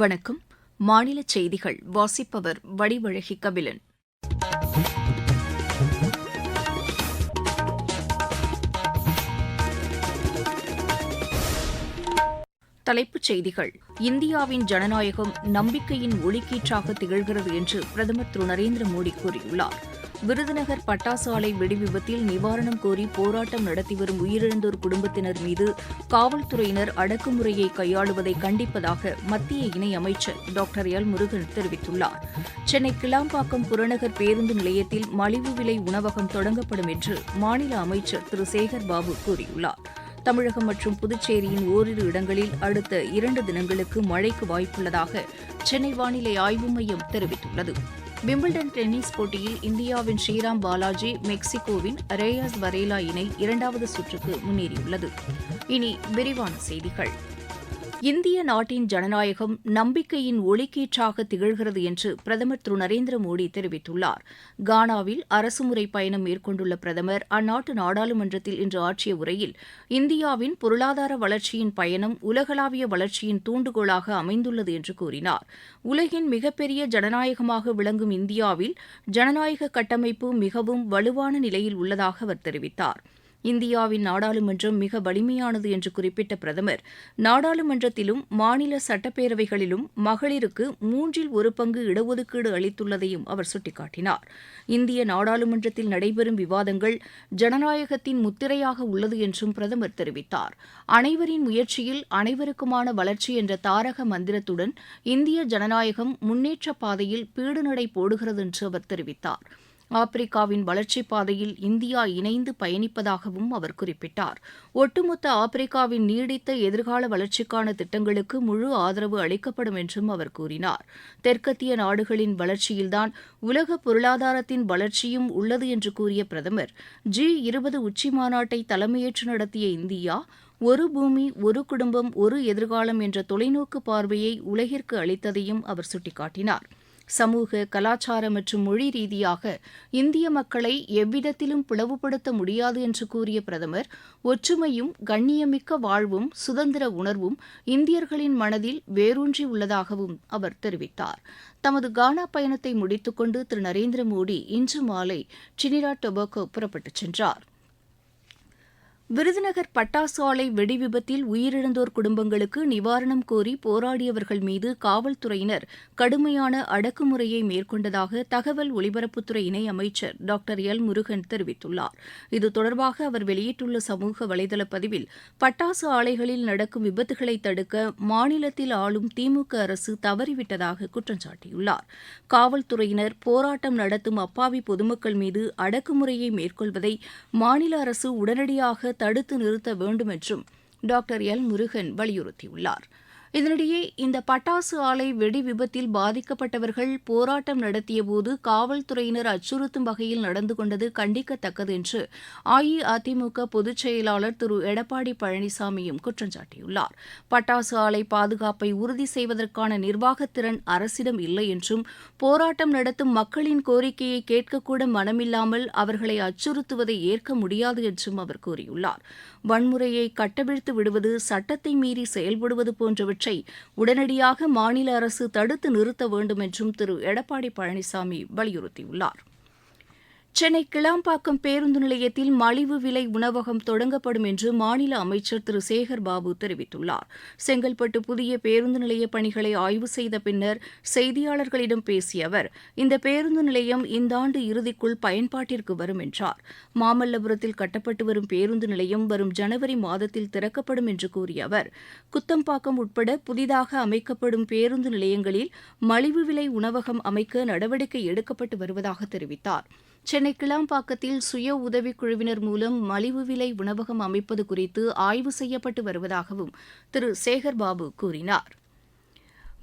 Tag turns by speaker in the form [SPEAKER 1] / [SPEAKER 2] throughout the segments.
[SPEAKER 1] வணக்கம் மாநில செய்திகள் வாசிப்பவர் வடிவழகி கபிலன் தலைப்புச் செய்திகள் இந்தியாவின் ஜனநாயகம் நம்பிக்கையின் ஒளிக்கீற்றாக திகழ்கிறது என்று பிரதமர் திரு நரேந்திர மோடி கூறியுள்ளார் விருதுநகர் பட்டாசு ஆலை வெடிவிபத்தில் நிவாரணம் கோரி போராட்டம் நடத்தி வரும் உயிரிழந்தோர் குடும்பத்தினர் மீது காவல்துறையினர் அடக்குமுறையை கையாளுவதை கண்டிப்பதாக மத்திய இணையமைச்சர் டாக்டர் எல் முருகன் தெரிவித்துள்ளார் சென்னை கிளாம்பாக்கம் புறநகர் பேருந்து நிலையத்தில் மலிவு விலை உணவகம் தொடங்கப்படும் என்று மாநில அமைச்சர் திரு சேகர்பாபு பாபு கூறியுள்ளார் தமிழகம் மற்றும் புதுச்சேரியின் ஓரிரு இடங்களில் அடுத்த இரண்டு தினங்களுக்கு மழைக்கு வாய்ப்புள்ளதாக சென்னை வானிலை ஆய்வு மையம் தெரிவித்துள்ளது விம்பிள்டன் டென்னிஸ் போட்டியில் இந்தியாவின் ஸ்ரீராம் பாலாஜி மெக்சிகோவின் ரேயாஸ் வரேலா இணை இரண்டாவது சுற்றுக்கு முன்னேறியுள்ளது இனி விரிவான செய்திகள் இந்திய நாட்டின் ஜனநாயகம் நம்பிக்கையின் ஒளிக்கீற்றாக திகழ்கிறது என்று பிரதமர் திரு நரேந்திர மோடி தெரிவித்துள்ளார் கானாவில் அரசுமுறை பயணம் மேற்கொண்டுள்ள பிரதமர் அந்நாட்டு நாடாளுமன்றத்தில் இன்று ஆற்றிய உரையில் இந்தியாவின் பொருளாதார வளர்ச்சியின் பயணம் உலகளாவிய வளர்ச்சியின் தூண்டுகோலாக அமைந்துள்ளது என்று கூறினார் உலகின் மிகப்பெரிய ஜனநாயகமாக விளங்கும் இந்தியாவில் ஜனநாயக கட்டமைப்பு மிகவும் வலுவான நிலையில் உள்ளதாக அவர் தெரிவித்தாா் இந்தியாவின் நாடாளுமன்றம் மிக வலிமையானது என்று குறிப்பிட்ட பிரதமர் நாடாளுமன்றத்திலும் மாநில சட்டப்பேரவைகளிலும் மகளிருக்கு மூன்றில் ஒரு பங்கு இடஒதுக்கீடு அளித்துள்ளதையும் அவர் சுட்டிக்காட்டினார் இந்திய நாடாளுமன்றத்தில் நடைபெறும் விவாதங்கள் ஜனநாயகத்தின் முத்திரையாக உள்ளது என்றும் பிரதமர் தெரிவித்தார் அனைவரின் முயற்சியில் அனைவருக்குமான வளர்ச்சி என்ற தாரக மந்திரத்துடன் இந்திய ஜனநாயகம் முன்னேற்ற பாதையில் பீடுநடை போடுகிறது என்று அவர் தெரிவித்தாா் ஆப்பிரிக்காவின் வளர்ச்சிப் பாதையில் இந்தியா இணைந்து பயணிப்பதாகவும் அவர் குறிப்பிட்டார் ஒட்டுமொத்த ஆப்பிரிக்காவின் நீடித்த எதிர்கால வளர்ச்சிக்கான திட்டங்களுக்கு முழு ஆதரவு அளிக்கப்படும் என்றும் அவர் கூறினார் தெற்கத்திய நாடுகளின் வளர்ச்சியில்தான் உலக பொருளாதாரத்தின் வளர்ச்சியும் உள்ளது என்று கூறிய பிரதமர் ஜி இருபது உச்சி மாநாட்டை தலைமையேற்று நடத்திய இந்தியா ஒரு பூமி ஒரு குடும்பம் ஒரு எதிர்காலம் என்ற தொலைநோக்கு பார்வையை உலகிற்கு அளித்ததையும் அவர் சுட்டிக்காட்டினாா் சமூக கலாச்சார மற்றும் மொழி ரீதியாக இந்திய மக்களை எவ்விதத்திலும் பிளவுபடுத்த முடியாது என்று கூறிய பிரதமர் ஒற்றுமையும் கண்ணியமிக்க வாழ்வும் சுதந்திர உணர்வும் இந்தியர்களின் மனதில் வேரூன்றி உள்ளதாகவும் அவர் தெரிவித்தார் தமது கானா பயணத்தை முடித்துக்கொண்டு திரு நரேந்திர மோடி இன்று மாலை டினிடா டொபாகோ புறப்பட்டுச் சென்றாா் விருதுநகர் பட்டாசு ஆலை வெடி விபத்தில் உயிரிழந்தோர் குடும்பங்களுக்கு நிவாரணம் கோரி போராடியவர்கள் மீது காவல்துறையினர் கடுமையான அடக்குமுறையை மேற்கொண்டதாக தகவல் ஒலிபரப்புத்துறை இணை அமைச்சர் டாக்டர் எல் முருகன் தெரிவித்துள்ளார் இது தொடர்பாக அவர் வெளியிட்டுள்ள சமூக வலைதள பதிவில் பட்டாசு ஆலைகளில் நடக்கும் விபத்துகளை தடுக்க மாநிலத்தில் ஆளும் திமுக அரசு தவறிவிட்டதாக குற்றம் சாட்டியுள்ளார் காவல்துறையினர் போராட்டம் நடத்தும் அப்பாவி பொதுமக்கள் மீது அடக்குமுறையை மேற்கொள்வதை மாநில அரசு உடனடியாக தடுத்து நிறுத்த வேண்டும் என்றும் டாக்டர் எல் முருகன் வலியுறுத்தியுள்ளாா் இதனிடையே இந்த பட்டாசு ஆலை வெடி விபத்தில் பாதிக்கப்பட்டவர்கள் போராட்டம் நடத்தியபோது காவல்துறையினர் அச்சுறுத்தும் வகையில் நடந்து கொண்டது கண்டிக்கத்தக்கது என்று அஇஅதிமுக பொதுச் செயலாளர் திரு எடப்பாடி பழனிசாமியும் குற்றம் சாட்டியுள்ளார் பட்டாசு ஆலை பாதுகாப்பை உறுதி செய்வதற்கான நிர்வாகத்திறன் அரசிடம் இல்லை என்றும் போராட்டம் நடத்தும் மக்களின் கோரிக்கையை கேட்கக்கூட மனமில்லாமல் அவர்களை அச்சுறுத்துவதை ஏற்க முடியாது என்றும் அவர் கூறியுள்ளார் வன்முறையை கட்டவிழ்த்து விடுவது சட்டத்தை மீறி செயல்படுவது போன்றவற்றை ஆகியவற்றை உடனடியாக மாநில அரசு தடுத்து நிறுத்த வேண்டும் என்றும் திரு எடப்பாடி பழனிசாமி வலியுறுத்தியுள்ளார் சென்னை கிளாம்பாக்கம் பேருந்து நிலையத்தில் மலிவு விலை உணவகம் தொடங்கப்படும் என்று மாநில அமைச்சர் திரு சேகர் பாபு தெரிவித்துள்ளார் செங்கல்பட்டு புதிய பேருந்து நிலைய பணிகளை ஆய்வு செய்த பின்னர் செய்தியாளர்களிடம் பேசிய அவர் இந்த பேருந்து நிலையம் இந்த ஆண்டு இறுதிக்குள் பயன்பாட்டிற்கு வரும் என்றார் மாமல்லபுரத்தில் கட்டப்பட்டு வரும் பேருந்து நிலையம் வரும் ஜனவரி மாதத்தில் திறக்கப்படும் என்று கூறிய அவர் குத்தம்பாக்கம் உட்பட புதிதாக அமைக்கப்படும் பேருந்து நிலையங்களில் மலிவு விலை உணவகம் அமைக்க நடவடிக்கை எடுக்கப்பட்டு வருவதாக தெரிவித்தாா் சென்னை கிளாம்பாக்கத்தில் சுய உதவிக் குழுவினர் மூலம் மலிவு விலை உணவகம் அமைப்பது குறித்து ஆய்வு செய்யப்பட்டு வருவதாகவும் திரு சேகர்பாபு கூறினார்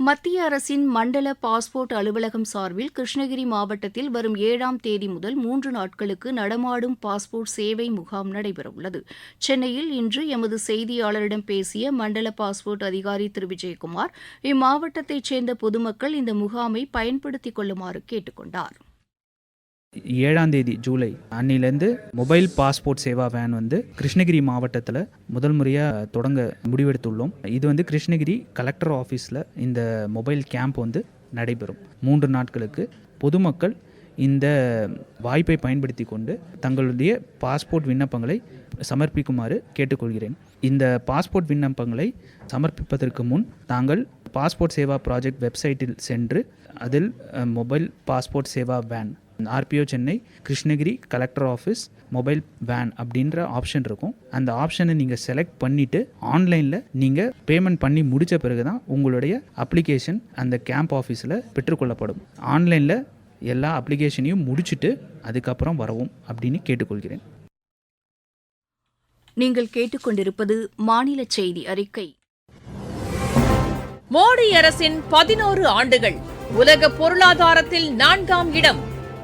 [SPEAKER 1] மத்திய அரசின் மண்டல பாஸ்போர்ட் அலுவலகம் சார்பில் கிருஷ்ணகிரி மாவட்டத்தில் வரும் ஏழாம் தேதி முதல் மூன்று நாட்களுக்கு நடமாடும் பாஸ்போர்ட் சேவை முகாம் நடைபெறவுள்ளது சென்னையில் இன்று எமது செய்தியாளரிடம் பேசிய மண்டல பாஸ்போர்ட் அதிகாரி திரு விஜயகுமார் இம்மாவட்டத்தைச் சேர்ந்த பொதுமக்கள் இந்த முகாமை பயன்படுத்திக் கொள்ளுமாறு கேட்டுக் கொண்டாா்
[SPEAKER 2] ஏழாம் தேதி ஜூலை அன்னிலேருந்து மொபைல் பாஸ்போர்ட் சேவா வேன் வந்து கிருஷ்ணகிரி மாவட்டத்தில் முதல் முறையாக தொடங்க முடிவெடுத்துள்ளோம் இது வந்து கிருஷ்ணகிரி கலெக்டர் ஆஃபீஸில் இந்த மொபைல் கேம்ப் வந்து நடைபெறும் மூன்று நாட்களுக்கு பொதுமக்கள் இந்த வாய்ப்பை பயன்படுத்தி கொண்டு தங்களுடைய பாஸ்போர்ட் விண்ணப்பங்களை சமர்ப்பிக்குமாறு கேட்டுக்கொள்கிறேன் இந்த பாஸ்போர்ட் விண்ணப்பங்களை சமர்ப்பிப்பதற்கு முன் தாங்கள் பாஸ்போர்ட் சேவா ப்ராஜெக்ட் வெப்சைட்டில் சென்று அதில் mobile passport Seva van RPO Chennai Krishnagiri collector office mobile van அப்படின்ற ஆப்ஷன் இருக்கும் அந்த ஆப்ஷனை நீங்கள் செலக்ட் பண்ணிவிட்டு ஆன்லைனில் நீங்கள் பேமெண்ட் பண்ணி முடித்த பிறகு தான் உங்களுடைய அப்ளிகேஷன் அந்த கேம்ப் ஆஃபீஸில் பெற்றுக்கொள்ளப்படும் ஆன்லைனில் எல்லா அப்ளிகேஷனையும் முடிச்சுட்டு அதுக்கப்புறம் வரவும் அப்படின்னு கேட்டுக்கொள்கிறேன்
[SPEAKER 1] நீங்கள் கேட்டுக்கொண்டிருப்பது மாநில செய்தி அறிக்கை மோடி அரசின் பதினோரு ஆண்டுகள் உலக பொருளாதாரத்தில் நான்காம் இடம்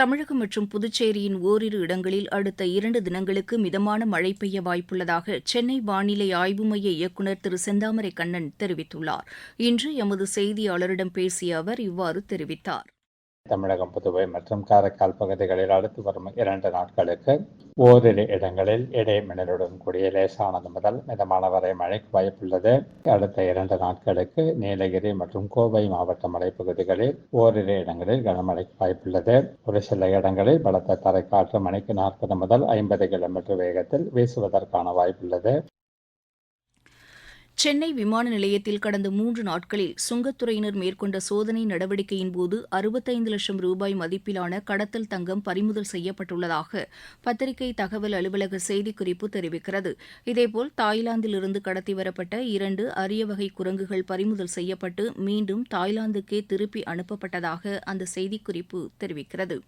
[SPEAKER 1] தமிழகம் மற்றும் புதுச்சேரியின் ஓரிரு இடங்களில் அடுத்த இரண்டு தினங்களுக்கு மிதமான மழை பெய்ய வாய்ப்புள்ளதாக சென்னை வானிலை ஆய்வு மைய இயக்குநர் திரு செந்தாமரை கண்ணன் தெரிவித்துள்ளார் இன்று எமது செய்தியாளரிடம் பேசிய அவர் இவ்வாறு தெரிவித்தார்
[SPEAKER 3] தமிழகம் புதுவை மற்றும் காரைக்கால் பகுதிகளில் அடுத்து வரும் இரண்டு நாட்களுக்கு ஓரிரு இடங்களில் இடை மின்னலுடன் கூடிய லேசானது முதல் மிதமான வரை மழைக்கு வாய்ப்புள்ளது அடுத்த இரண்டு நாட்களுக்கு நீலகிரி மற்றும் கோவை மாவட்ட மலைப்பகுதிகளில் ஓரிரு இடங்களில் கனமழைக்கு வாய்ப்புள்ளது ஒரு சில இடங்களில் பலத்த தரைக்காற்று மணிக்கு நாற்பது முதல் ஐம்பது கிலோமீட்டர் வேகத்தில் வீசுவதற்கான வாய்ப்புள்ளது
[SPEAKER 1] சென்னை விமான நிலையத்தில் கடந்த மூன்று நாட்களில் சுங்கத்துறையினர் மேற்கொண்ட சோதனை நடவடிக்கையின்போது அறுபத்தைந்து லட்சம் ரூபாய் மதிப்பிலான கடத்தல் தங்கம் பறிமுதல் செய்யப்பட்டுள்ளதாக பத்திரிகை தகவல் அலுவலக செய்திக்குறிப்பு தெரிவிக்கிறது இதேபோல் தாய்லாந்திலிருந்து கடத்தி வரப்பட்ட இரண்டு அரிய வகை குரங்குகள் பறிமுதல் செய்யப்பட்டு மீண்டும் தாய்லாந்துக்கே திருப்பி அனுப்பப்பட்டதாக அந்த செய்திக்குறிப்பு தெரிவிக்கிறது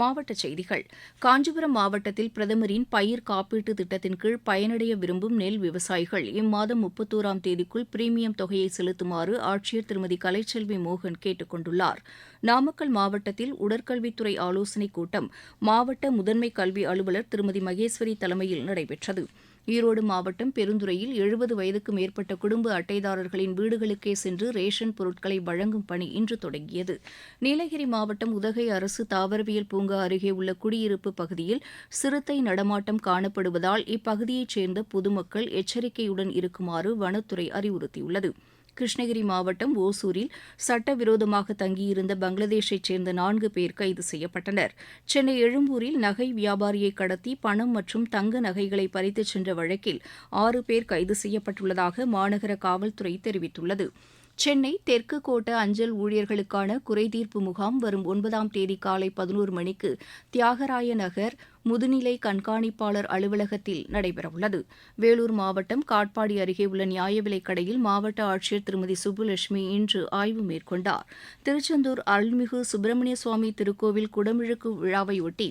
[SPEAKER 1] மாவட்ட செய்திகள் காஞ்சிபுரம் மாவட்டத்தில் பிரதமரின் பயிர் காப்பீட்டு திட்டத்தின் கீழ் பயனடைய விரும்பும் நெல் விவசாயிகள் இம்மாதம் முப்பத்தோராம் தேதிக்குள் பிரீமியம் தொகையை செலுத்துமாறு ஆட்சியர் திருமதி கலைச்செல்வி மோகன் கேட்டுக் கொண்டுள்ளார் நாமக்கல் மாவட்டத்தில் உடற்கல்வித்துறை ஆலோசனைக் கூட்டம் மாவட்ட முதன்மை கல்வி அலுவலர் திருமதி மகேஸ்வரி தலைமையில் நடைபெற்றது ஈரோடு மாவட்டம் பெருந்துறையில் எழுபது வயதுக்கு மேற்பட்ட குடும்ப அட்டைதாரர்களின் வீடுகளுக்கே சென்று ரேஷன் பொருட்களை வழங்கும் பணி இன்று தொடங்கியது நீலகிரி மாவட்டம் உதகை அரசு தாவரவியல் பூங்கா அருகே உள்ள குடியிருப்பு பகுதியில் சிறுத்தை நடமாட்டம் காணப்படுவதால் இப்பகுதியைச் சேர்ந்த பொதுமக்கள் எச்சரிக்கையுடன் இருக்குமாறு வனத்துறை அறிவுறுத்தியுள்ளது கிருஷ்ணகிரி மாவட்டம் ஓசூரில் சட்டவிரோதமாக தங்கியிருந்த பங்களாதேஷைச் சேர்ந்த நான்கு பேர் கைது செய்யப்பட்டனர் சென்னை எழும்பூரில் நகை வியாபாரியை கடத்தி பணம் மற்றும் தங்க நகைகளை பறித்துச் சென்ற வழக்கில் ஆறு பேர் கைது செய்யப்பட்டுள்ளதாக மாநகர காவல்துறை தெரிவித்துள்ளது சென்னை தெற்கு கோட்ட அஞ்சல் ஊழியர்களுக்கான குறைதீர்ப்பு முகாம் வரும் ஒன்பதாம் தேதி காலை பதினோரு மணிக்கு தியாகராய நகர் முதுநிலை கண்காணிப்பாளர் அலுவலகத்தில் நடைபெறவுள்ளது வேலூர் மாவட்டம் காட்பாடி அருகே உள்ள நியாய விலைக் கடையில் மாவட்ட ஆட்சியர் திருமதி சுப்புலட்சுமி இன்று ஆய்வு மேற்கொண்டார் திருச்செந்தூர் அருள்மிகு சுப்பிரமணிய சுவாமி திருக்கோவில் குடமிழுக்கு விழாவையொட்டி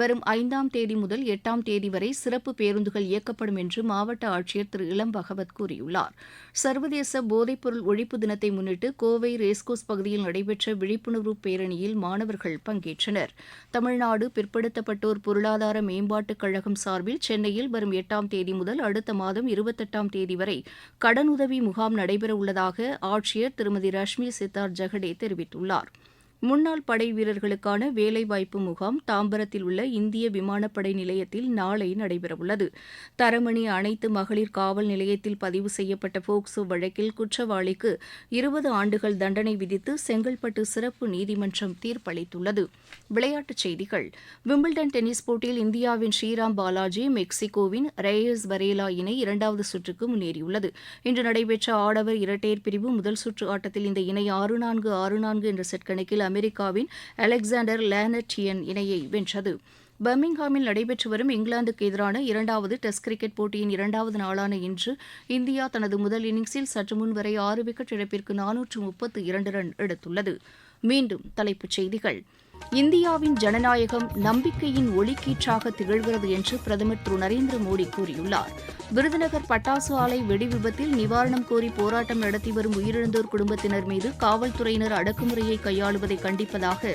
[SPEAKER 1] வரும் ஐந்தாம் தேதி முதல் எட்டாம் தேதி வரை சிறப்பு பேருந்துகள் இயக்கப்படும் என்று மாவட்ட ஆட்சியர் திரு இளம் பகவத் கூறியுள்ளார் சர்வதேச போதைப்பொருள் ஒழிப்பு தினத்தை முன்னிட்டு கோவை ரேஸ்கோஸ் பகுதியில் நடைபெற்ற விழிப்புணர்வு பேரணியில் மாணவர்கள் பங்கேற்றனர் தமிழ்நாடு பிற்படுத்தப்பட்டோர் பொருளாதார மேம்பாட்டுக் கழகம் சார்பில் சென்னையில் வரும் எட்டாம் தேதி முதல் அடுத்த மாதம் இருபத்தெட்டாம் தேதி வரை கடனுதவி முகாம் நடைபெறவுள்ளதாக ஆட்சியர் திருமதி ரஷ்மி சித்தார் ஜெகடே தெரிவித்துள்ளாா் முன்னாள் படை வீரர்களுக்கான வேலைவாய்ப்பு முகாம் தாம்பரத்தில் உள்ள இந்திய விமானப்படை நிலையத்தில் நாளை நடைபெறவுள்ளது தரமணி அனைத்து மகளிர் காவல் நிலையத்தில் பதிவு செய்யப்பட்ட போக்சோ வழக்கில் குற்றவாளிக்கு இருபது ஆண்டுகள் தண்டனை விதித்து செங்கல்பட்டு சிறப்பு நீதிமன்றம் தீர்ப்பளித்துள்ளது விளையாட்டுச் செய்திகள் விம்பிள்டன் டென்னிஸ் போட்டியில் இந்தியாவின் ஸ்ரீராம் பாலாஜி மெக்சிகோவின் ரேயஸ் வரேலா இணை இரண்டாவது சுற்றுக்கு முன்னேறியுள்ளது இன்று நடைபெற்ற ஆடவர் இரட்டையர் பிரிவு முதல் சுற்று ஆட்டத்தில் இந்த இணை ஆறு நான்கு ஆறு நான்கு என்ற செட் கணக்கில் அமெரிக்காவின் அலெக்சாண்டர் லேனட்டியன் இணையை வென்றது பர்மிங்ஹாமில் நடைபெற்று வரும் இங்கிலாந்துக்கு எதிரான இரண்டாவது டெஸ்ட் கிரிக்கெட் போட்டியின் இரண்டாவது நாளான இன்று இந்தியா தனது முதல் இன்னிங்ஸில் சற்று முன் வரை ஆறு விக்கெட் இழப்பிற்கு நானூற்று முப்பத்து இரண்டு ரன் எடுத்துள்ளது மீண்டும் தலைப்புச் செய்திகள் இந்தியாவின் ஜனநாயகம் நம்பிக்கையின் ஒளிக்கீற்றாக திகழ்கிறது என்று பிரதமர் திரு நரேந்திர மோடி கூறியுள்ளார் விருதுநகர் பட்டாசு ஆலை வெடி விபத்தில் நிவாரணம் கோரி போராட்டம் நடத்தி வரும் உயிரிழந்தோர் குடும்பத்தினர் மீது காவல்துறையினர் அடக்குமுறையை கையாளுவதை கண்டிப்பதாக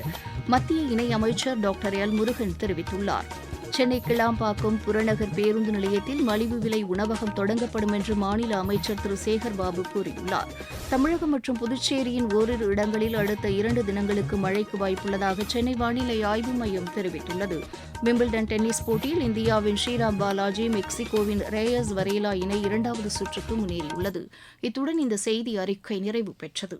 [SPEAKER 1] மத்திய இணையமைச்சர் டாக்டர் எல் முருகன் தெரிவித்துள்ளார் சென்னை கிளாம்பாக்கம் புறநகர் பேருந்து நிலையத்தில் மலிவு விலை உணவகம் தொடங்கப்படும் என்று மாநில அமைச்சர் திரு சேகர்பாபு கூறியுள்ளார் தமிழகம் மற்றும் புதுச்சேரியின் ஓரிரு இடங்களில் அடுத்த இரண்டு தினங்களுக்கு மழைக்கு வாய்ப்புள்ளதாக சென்னை வானிலை ஆய்வு மையம் தெரிவித்துள்ளது விம்பிள்டன் டென்னிஸ் போட்டியில் இந்தியாவின் ஸ்ரீராம் பாலாஜி மெக்சிகோவின் ரேயஸ் வரேலா இணை இரண்டாவது சுற்றுக்கு முன்னேறியுள்ளது இத்துடன் இந்த செய்தி அறிக்கை நிறைவு பெற்றது